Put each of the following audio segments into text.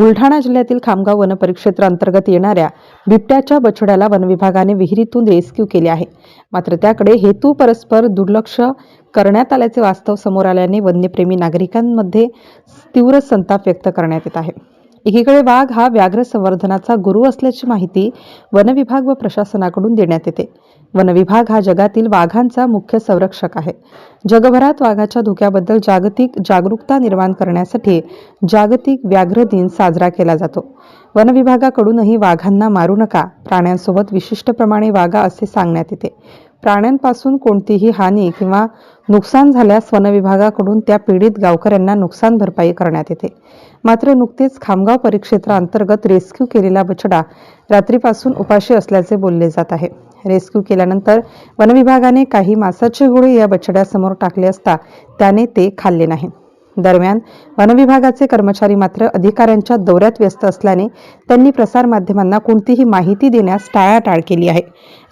बुलढाणा जिल्ह्यातील खामगाव वनपरिक्षेत्र अंतर्गत येणाऱ्या बिबट्याच्या बछड्याला वनविभागाने विहिरीतून रेस्क्यू केले आहे. मात्र त्याकडे हेतू परस्पर दुर्लक्ष करण्यात आल्याचे वास्तव समोर आल्याने वन्यप्रेमी नागरिकांमध्ये तीव्र संताप व्यक्त करण्यात येत आहे. एकीकडे वाघ हा व्याघ्र संवर्धनाचा गुरु असल्याची माहिती वनविभाग व प्रशासनाकडून देण्यात येते. वनविभाग हा जगातील वाघांचा मुख्य संरक्षक आहे. जगभरात वाघाच्या धोक्याबद्दल जागतिक जागरूकता निर्माण करण्यासाठी जागतिक व्याघ्र दिन साजरा केला जातो. वनविभागाकडूनही वाघांना मारू नका. प्राण्यांसोबत विशिष्ट प्रमाणे वागा असे सांगण्यात येते. प्राण्यांपासून कोणतीही हानी किंवा नुकसान झाल्यास वनविभागाकडून त्या पीडित गावकऱ्यांना नुकसान भरपाई करण्यात येते. मात्र नुकतेच खामगाव परिक्षेत्राअंतर्गत रेस्क्यू केलेला बछडा रात्रीपासून उपाशी असल्याचे बोलले जात आहे. रेस्क्यू केल्यानंतर वनविभागाने काही मासाचे गोळे या बछड्यासमोर टाकले असता त्याने ते खाल्ले नाही. दरम्यान वनविभागाचे कर्मचारी मात्र अधिकाऱ्यांच्या दौऱ्यात व्यस्त असल्याने त्यांनी प्रसारमाध्यमांना कोणतीही माहिती देण्यास टाळाटाळ केली आहे.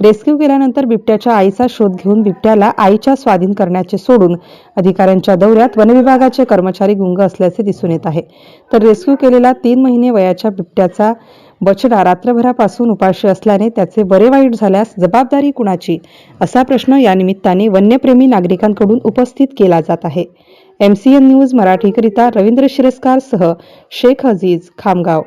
रेस्क्यू केल्यानंतर बिबट्याच्या आईचा शोध घेऊन बिबट्याला आईच्या स्वाधीन करण्याचे सोडून अधिकाऱ्यांच्या दौऱ्यात वनविभागाचे कर्मचारी गुंग असल्याचे दिसून येत आहे. तर रेस्क्यू केलेला तीन महिने वयाच्या बिबट्याचा बछडा रात्रभरापासून उपाशी असल्याने त्याचे बरे वाईट झाल्यास जबाबदारी कुणाची? असा प्रश्न या निमित्ताने वन्यप्रेमी नागरिकांकडून उपस्थित केला जात आहे. एमसीएन न्यूज मराठीकरिता रवींद्र शिरस्कार सह शेख अजीज खामगाव.